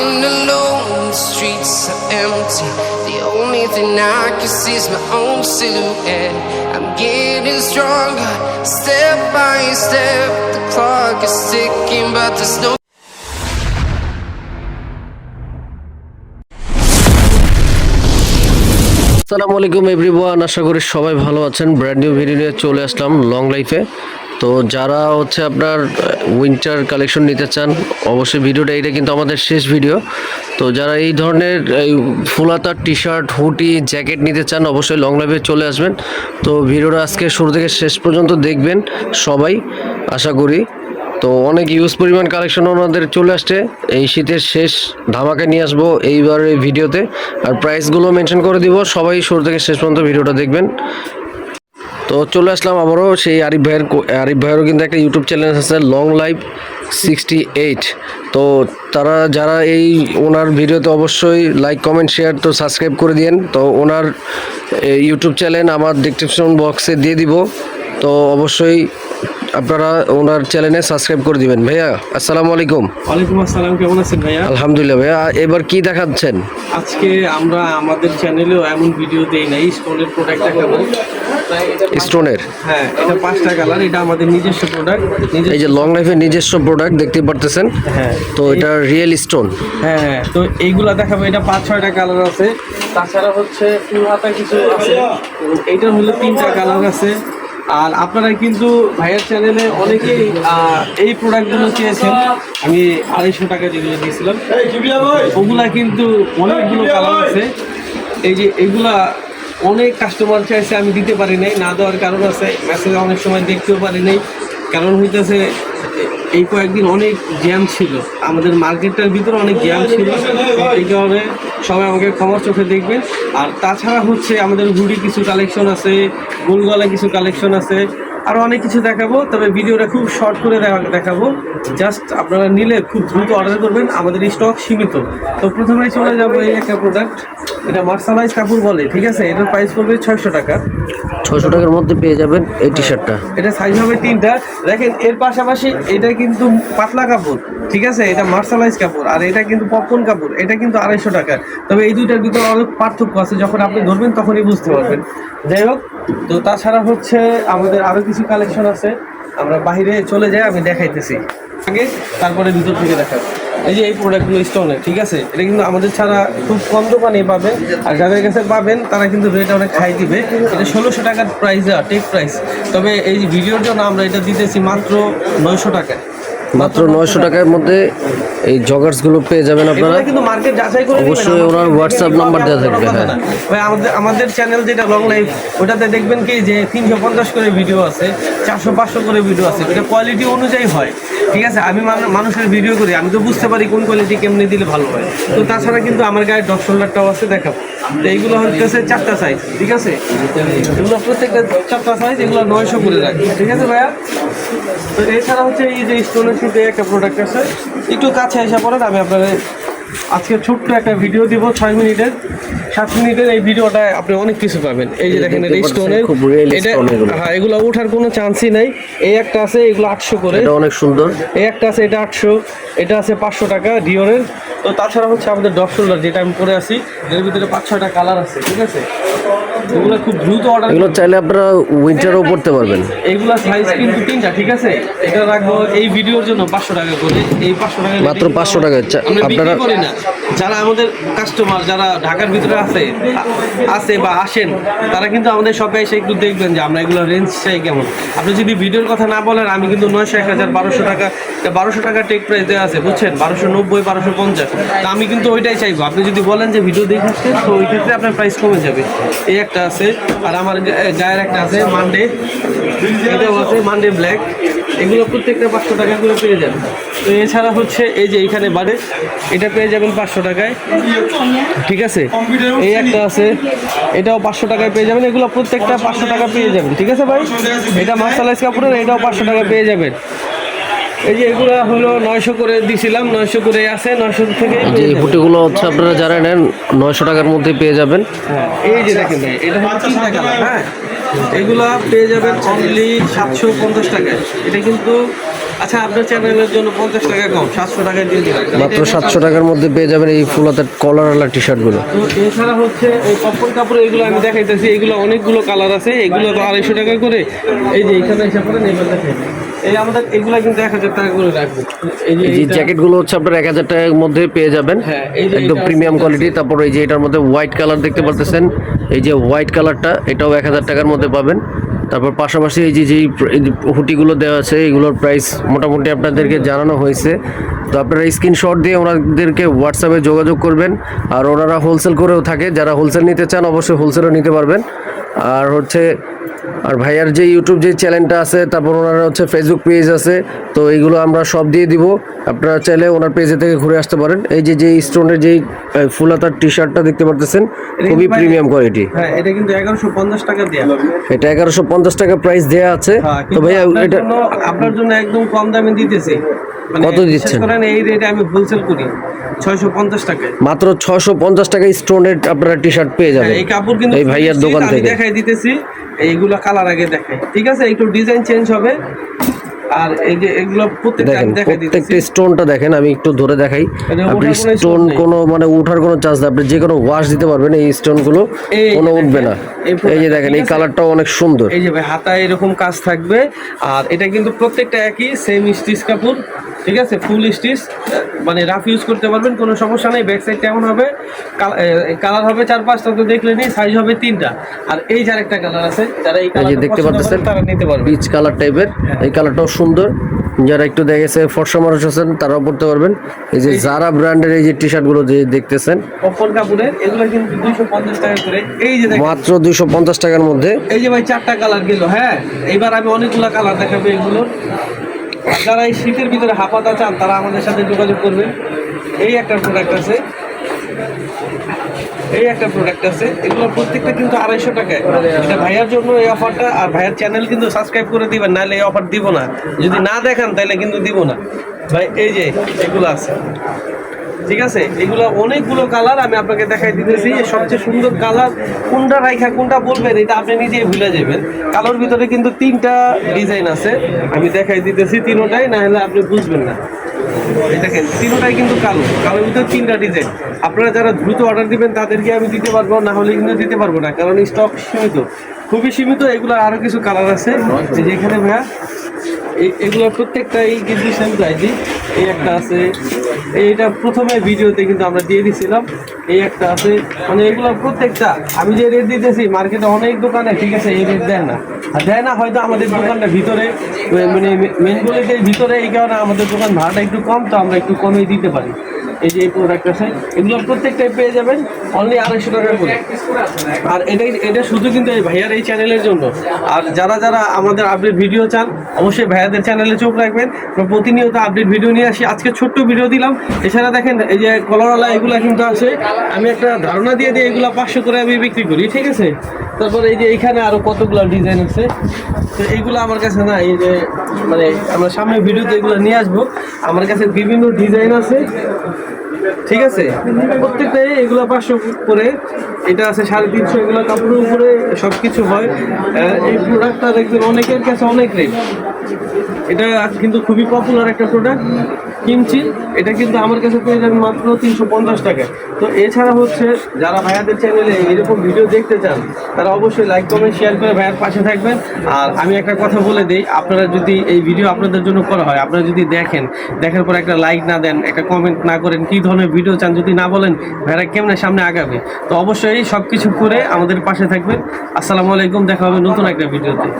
Walking alone, the streets are empty. The only thing I can see is my own silhouette. I'm getting stronger, step by step. The clock is ticking, but there's no আসসালামু আলাইকুম everyone আশা করি সবাই ভালো আছেন brand new video নিয়ে চলে আসলাম long লাইফে তো যারা হচ্ছে আপনার উইন্টার কালেকশন নিতে চান, অবশ্যই ভিডিওটা এটা কিন্তু আমাদের শেষ ভিডিও তো যারা এই ধরনের, এই ফুলাতার টি শার্ট হুটি জ্যাকেট নিতে চান, অবশ্যই লং লাইফে চলে আসবেন। তো ভিডিওটা আজকে শুরু থেকে শেষ পর্যন্ত দেখবেন সবাই, আশা করি। তো অনেক ইউজ পরিমাণ কালেকশন ওনাদের চলে আসছে। এই শীতের শেষ ধামাকে নিয়ে আসব এইবার এই ভিডিওতে আর প্রাইসগুলো মেনশন করে দিব, সবাই শুরু থেকে শেষ পর্যন্ত ভিডিওটা দেখবেন। তো চলে আসলাম আবারও সেই আরিফ ভাইয়ের আরিফ ভাইয়েরও কিন্তু একটা ইউটিউব চ্যানেল আছে লং লাইফ সিক্সটি এইট তো তারা, যারা এই ওনার ভিডিওতে অবশ্যই লাইক কমেন্ট শেয়ার তো সাবস্ক্রাইব করে দিয়েন। তো ওনার ইউটিউব চ্যানেল আমার ডিসক্রিপশন বক্সে দিয়ে দিব। তো অবশ্যই আপনারা ওনার চ্যানেলে সাবস্ক্রাইব করে দিবেন। ভাইয়া আসসালামু আলাইকুম। ওয়ালাইকুম আসসালাম কেমন আছেন ভাইয়া? আলহামদুলিল্লাহ ভাইয়া এবার কি দেখাচ্ছেন? আজকে আমরা আমাদের চ্যানেলেও এমন ভিডিও দেই নাই স্টোনের প্রোডাক্ট দেখাবো। স্টোনের হ্যাঁ এটা পাঁচটা কালার এটা আমাদের নিজস্ব প্রোডাক্ট এই যে লং লাইফের নিজস্ব প্রোডাক্ট দেখতে পারতেছেন? হ্যাঁ। তো এটা রিয়েল স্টোন হ্যাঁ তো এইগুলা দেখাবো এটা পাঁচ ছয়টা কালার আছে। তাছাড়া হচ্ছে ফুল হাতা কিছু আছে। এইটা হলো তিনটা কালার আছে। আর আপনারা কিন্তু ভাইয়ের চ্যানেলে অনেকেই এই প্রোডাক্টগুলো চেয়েছেন। আমি আড়াইশো টাকা যেগুলো দিয়েছিলাম ওগুলা কিন্তু অনেকগুলো কালার আছে। এই যে এগুলা অনেক কাস্টমার চাইছে আমি দিতে পারি নাই না দেওয়ার কারণ আছে। মেসেজ অনেক সময় দেখতেও পারি নাই। কারণ হইতেছে এই কয়েকদিন অনেক জ্যাম ছিল। আমাদের মার্কেটটার ভিতরে অনেক জ্যাম ছিল। এই কারণে সবাই আমাকে ক্ষমার চোখে দেখবে। আর তাছাড়া হচ্ছে আমাদের হুডি কিছু কালেকশন আছে গোলগলা কিছু কালেকশন আছে। আরও অনেক কিছু দেখাবো তবে ভিডিওটা খুব শর্ট করে দেখাবো। জাস্ট আপনারা নিলে খুব দ্রুত অর্ডার করবেন আমাদের স্টক সীমিত। তো প্রথমে চলে যাব এই একটা প্রোডাক্ট এটা মার্শালাইজ কাপড় বলে ঠিক আছে? এটার প্রাইস পড়বে ছয়শো টাকা। ছয়শো টাকার মধ্যে পেয়ে যাবেন এই টি শার্টটা এটা সাইজ হবে তিনটা। দেখেন এর পাশাপাশি এটা কিন্তু পাতলা কাপড় ঠিক আছে? এটা মার্শালাইজ কাপড় আর এটা কিন্তু পপকর্ন কাপড় এটা কিন্তু আড়াইশো টাকা। তবে এই দুইটার ভিতরে অনেক পার্থক্য আছে যখন আপনি ধরবেন তখনই বুঝতে পারবেন। যাই হোক তো তাছাড়া হচ্ছে আমাদের আরও কিছু কালেকশন আছে। আমরা বাইরে চলে যাই, আমি দেখাইতেছি। আগে, তারপরে ভিতর থেকে দেখাবো। এই যে এই প্রোডাক্টগুলো স্টোনের ঠিক আছে? এটা কিন্তু আমাদের ছাড়া খুব কম দোকানে পাবেন। আর যাদের কাছে পাবেন, তারা কিন্তু রেট অনেক হাই দিবে। এটা ষোলোশো টাকার প্রাইস টেক প্রাইস তবে এই ভিডিওর জন্য আমরা এটা দিতেছি মাত্র নয়শো টাকায়। মাত্র নয়শো টাকার মধ্যে এই জগার্সগুলো পেয়ে যাবেন আপনারা। কিন্তু মার্কেট যাচাই করে। অবশ্যই ওনার হোয়াটসঅ্যাপ নাম্বার দেওয়া থাকবে, হ্যাঁ। ভাই আমাদের আমাদের চ্যানেল যেটা লং লাইফ ওটাতে দেখবেন কি যে তিনশো পঞ্চাশ করে ভিডিও আছে চারশো পাঁচশো করে ভিডিও আছে। এটা কোয়ালিটি অনুযায়ী হয় ঠিক আছে? আমি মানুষের ভিডিও করি আমি তো বুঝতে পারি কোন কোয়ালিটি কেমনি দিলে ভালো হয়। তো তাছাড়া কিন্তু আমার গায়ে ডট শোল্ডারটাও আছে দেখাবো। তো এইগুলো হচ্ছে চারটা সাইজ ঠিক আছে? এগুলো প্রত্যেকটা চারটা সাইজ এগুলো নয়শো করে রাখি ঠিক আছে ভাইয়া? তো এছাড়া হচ্ছে এই যে স্টোনের শীতে একটা প্রোডাক্ট আছে। একটু কাছে এসে পড়েন আমি আপনাদের আজকে ছোট্ট একটা ভিডিও দিব ছয় মিনিটের। সাত মিনিটের এই ভিডিওটা আপনি অনেক কিছু পাবেন। এই যে দেখেন এটা স্টোনের এটা হ্যাঁ এগুলো ওঠার কোনো চান্সই নাই। এই একটা আছে এগুলো আটশো করে। এটা অনেক সুন্দর। এই একটা আছে এটা আটশো। এটা আছে পাঁচশো টাকা ডিওরের তো তাছাড়া হচ্ছে আমাদের ডপ শোল্ডার যেটা আমি পরে আছি এর ভিতরে পাঁচ ছয়টা কালার আছে ঠিক আছে? এগুলো খুব দ্রুত অর্ডার এগুলো চাইলে আপনারা উইন্টারও পড়তে পারবেন। এইগুলা সাইজ কিন্তু তিনটা ঠিক আছে? এটা রাখব এই ভিডিওর জন্য পাঁচশো টাকা করে। এই পাঁচশো টাকা মাত্র 500 টাকা। চা- আমরা বিক্রি আপনারা- করি না। যারা আমাদের কাস্টমার যারা ঢাকার ভিতরে আছে আছে বা আসেন তারা কিন্তু আমাদের শপে এসে একটু দেখবেন যে আমরা এগুলো রেঞ্জ চাই কেমন। আপনি যদি ভিডিওর কথা না বলেন আমি কিন্তু নয়শো এক হাজার বারোশো টাকা বারোশো টাকা টেক প্রাইস দেওয়া আছে বুঝছেন? বারোশো নব্বই বারোশো পঞ্চাশ। তা আমি কিন্তু ওইটাই চাইব। আপনি যদি বলেন যে ভিডিও দেখে আসছেন তো ওই ক্ষেত্রে আপনার প্রাইস কমে যাবে। এই একটা আছে, আর আমার গায়ের একটা আছে মানডে এটাও আছে মানডে ব্ল্যাক এগুলো প্রত্যেকটা পাঁচশো টাকা করে পেয়ে যাবেন। তো এছাড়া হচ্ছে এই যে এইখানে বাড়ে, এটা পেয়ে যাবেন পাঁচশো টাকায়। ঠিক আছে? এই একটা আছে, এটাও পাঁচশো টাকায় পেয়ে যাবেন। এগুলো প্রত্যেকটা পাঁচশো টাকা পেয়ে যাবেন। ঠিক আছে ভাই? এটা মার্শালাইজ কাপড়ের, এটাও পাঁচশো টাকা পেয়ে যাবেন। এই যে এগুলো হলো নয়শো করে দিছিলাম নয়শো করে আছে নয়শো থেকে যে। হুটিগুলো হচ্ছে আপনারা যারা নেন নয়শো টাকার মধ্যে পেয়ে যাবেন। হ্যাঁ, এই যে দেখেন ভাই এটা তিনটা কালার হ্যাঁ। এগুলা পেয়ে যাবেন অনলি সাতশো পঞ্চাশ টাকায়। এটা কিন্তু আচ্ছা আপনার চ্যানেলের জন্য পঞ্চাশ টাকা কম সাতশো টাকা দিয়ে দিলাম মাত্র সাতশো টাকার মধ্যে পেয়ে যাবেন এই ফুল হাতের কলারওয়ালা টি শার্টগুলো তো এছাড়া হচ্ছে এই কাপড় কাপড় এগুলো আমি দেখাইতেছি এগুলো অনেকগুলো কালার আছে এগুলো তো আড়াইশো টাকা করে। এই যে এখানে এসে পড়েন এবার দেখেন এই আমাদের এগুলো কিন্তু এক হাজার টাকা করে রাখব। এই জ্যাকেটগুলো হচ্ছে আপনার এক হাজার টাকার মধ্যে পেয়ে যাবেন। হ্যাঁ, একদম প্রিমিয়াম কোয়ালিটি। তারপর এই যে এটার মধ্যে হোয়াইট কালার দেখতে পারতেছেন। এই যে হোয়াইট কালারটা এটাও এক হাজার টাকার মধ্যে পাবেন। তারপর পাশাপাশি এই যে যেই হুটিগুলো দেওয়া আছে এগুলোর প্রাইস মোটামুটি আপনাদেরকে জানানো হয়েছে। তো আপনারা স্ক্রিনশট দিয়ে ওনাদেরকে হোয়াটসঅ্যাপে যোগাযোগ করবেন। আর ওনারা হোলসেল করেও থাকে। যারা হোলসেল নিতে চান অবশ্যই হোলসেলও নিতে পারবেন। আর হচ্ছে আর ভাইয়ার যে ইউটিউব যে চ্যানেলটা আছে তারপর ওনার হচ্ছে ফেসবুক পেজ আছে তো এইগুলো আমরা সব দিয়ে দিব। আপনারা চাইলে ওনার পেজে থেকে ঘুরে আসতে পারেন। এই যে যে স্টোনের যেই ফুলাতার টি শার্টটা দেখতে পারতেছেন খুবই প্রিমিয়াম কোয়ালিটি হ্যাঁ এটা কিন্তু এগারোশো পঞ্চাশ টাকা দেওয়া এটা এগারোশো পঞ্চাশ টাকা প্রাইস দেওয়া আছে। হ্যাঁ, তো ভাইয়া এটা আপনার জন্য একদম কম দামে দিতেছি। মানে কত দিচ্ছেন? এই রেটে আমি হোলসেল করি ছয়শো পঞ্চাশ টাকায়। মাত্র ছশো পঞ্চাশ টাকা স্টোনের আপনারা টি শার্ট পেয়ে যাবেন। হ্যাঁ, এই কাপড় কিন্তু এই ভাইয়ার দোকান থেকে। দেখাই দিতেছি। এইগুলো কালার আগে দেখে। ঠিক আছে? একটু ডিজাইন চেঞ্জ হবে। আর এই যে এগুলো দেখেন প্রত্যেকটা স্টোনটা দেখেন আমি একটু ধরে দেখাই। আপনি স্টোন কোনো মানে উঠার কোনো চান্স আপনি যে কোনো ওয়াশ দিতে পারবেন এই স্টোনগুলো কোনো উঠবে না। এই যে দেখেন এই কালারটাও অনেক সুন্দর। এই যে ভাই হাতায় এরকম কাজ থাকবে। আর এটা কিন্তু প্রত্যেকটা একই সেম স্টিচ কাপড় ঠিক আছে? ফুল স্টিচ মানে রাফ ইউজ করতে পারবেন কোনো সমস্যা নেই। ব্যাক সাইড কেমন হবে? কালার হবে চার পাঁচটা তো দেখলে নি সাইজ হবে তিনটা। আর এই যার একটা কালার আছে যারা এই কালার দেখতে পাচ্ছেন তারা নিতে পারবে পিচ কালার টাইপের এই কালারটাও সুন্দর। যারা একটু দেখেছে ফর্সা মানুষ আছেন তারাও পড়তে পারবেন। এই যে জারা ব্র্যান্ডের এই যে টি শার্টগুলো যে দেখতেছেন এগুলো কিন্তু দুইশো পঞ্চাশ টাকা করে। এই যে মাত্র দুইশো পঞ্চাশ টাকার মধ্যে। এই যে ভাই চারটা কালার গেল হ্যাঁ? এইবার আমি অনেকগুলো কালার দেখাবো এগুলো যারা এই শীতের ভিতরে হাফাতা চান তারা আমাদের সাথে যোগাযোগ করবেন। এই একটা প্রোডাক্ট আছে। এই একটা প্রোডাক্ট আছে। এগুলো প্রত্যেকটা কিন্তু আড়াইশো টাকায়। এটা ভাইয়ার জন্য এই অফারটা আর ভাইয়ার চ্যানেল কিন্তু সাবস্ক্রাইব করে দিবেন, নাহলে এই অফার দিব না। যদি না দেখান, তাহলে কিন্তু দিব না। ভাই, এই যে এগুলো আছে। ঠিক আছে? এগুলো অনেকগুলো কালার আমি আপনাকে দেখাই দিতেছি। সবচেয়ে সুন্দর কালার কোনটা রাইখা, কোনটা বলবেন, এটা আপনি নিজেই ভুলে যাবেন। কালোর ভিতরে কিন্তু তিনটা ডিজাইন আছে। আমি দেখাই দিতেছি তিনোটাই না হলে আপনি বুঝবেন না। দেখেন, তিনটাই কিন্তু কালো। কালো ভিতরে তিনটা ডিজাইন আপনারা যারা দ্রুত অর্ডার দিবেন, তাদেরকে আমি দিতে পারব, না হলে কিন্তু দিতে পারব না, কারণ স্টক সীমিত। খুবই সীমিত এগুলো আরও কিছু কালার আছে। যেখানে ভাইয়া এগুলো প্রত্যেকটাই কিন্তু সেম এই একটা আছে। এইটা প্রথমে ভিডিওতে কিন্তু আমরা দিয়ে দিছিলাম। এই একটা আছে। মানে এগুলো প্রত্যেকটা। আমি যে রেট দিতেছি মার্কেটে অনেক দোকানে ঠিক আছে, এই রেট দেয় না। আর দেয় না হয়তো আমাদের দোকানটা ভিতরে। মানে মেন গলিতে ভিতরে, এই কারণে আমাদের দোকান ভাড়াটা একটু কম, তো আমরা একটু কমেই দিতে পারি। এই যে এই প্রোডাক্ট আছে, এগুলো প্রত্যেকটাই পেয়ে যাবেন অনলি আড়াইশো টাকা করে। আর এটাই এটা শুধু কিন্তু এই ভাইয়ার এই চ্যানেলের জন্য। আর যারা যারা আমাদের আপডেট ভিডিও চান, অবশ্যই ভাইয়াদের চ্যানেলে চোখ রাখবেন। প্রতিনিয়ত আপডেট ভিডিও নিয়ে আসি। আজকে ছোট্ট ভিডিও দিলাম। এছাড়া দেখেন, এই যে কলারওয়ালা এগুলো কিন্তু আছে। আমি একটা ধারণা দিয়ে দিই, এগুলো পাঁচশো করে আমি বিক্রি করি, ঠিক আছে? তারপর এই যে এইখানে আরও কতগুলো ডিজাইন আছে? তো এইগুলো আমার কাছে না, এই যে মানে আমরা সামনে ভিডিওতে এগুলো নিয়ে আসব। আমার কাছে বিভিন্ন ডিজাইন আছে। ঠিক আছে? প্রত্যেকটাই এগুলো পাঁচশো করে এটা আছে সাড়ে তিনশো, এগুলো কাপড়ের উপরে সব কিছু হয় এই প্রোডাক্টটা দেখবেন অনেকের কাছে অনেক রেট এটা কিন্তু খুবই পপুলার একটা প্রোডাক্ট কিমচি, এটা কিন্তু আমার কাছে পেয়ে যাবেন মাত্র তিনশো পঞ্চাশ টাকা তো এছাড়া হচ্ছে, যারা ভাইয়াদের চ্যানেলে এরকম ভিডিও দেখতে চান, তারা অবশ্যই লাইক কমেন্ট শেয়ার করে ভাইয়ার পাশে থাকবেন। আর আমি একটা কথা বলে দিই, আপনারা যদি এই ভিডিও আপনাদের জন্য করা হয়, আপনারা যদি দেখেন, দেখার পর একটা লাইক না দেন, একটা কমেন্ট না করেন, কী ধরনের ভিডিও চান যদি না বলেন ভাইয়ারা কেমনে সামনে আগাবে? তো অবশ্যই সব কিছু করে আমাদের পাশে থাকবেন। আসসালামু আলাইকুম, দেখা হবে নতুন একটা ভিডিওতে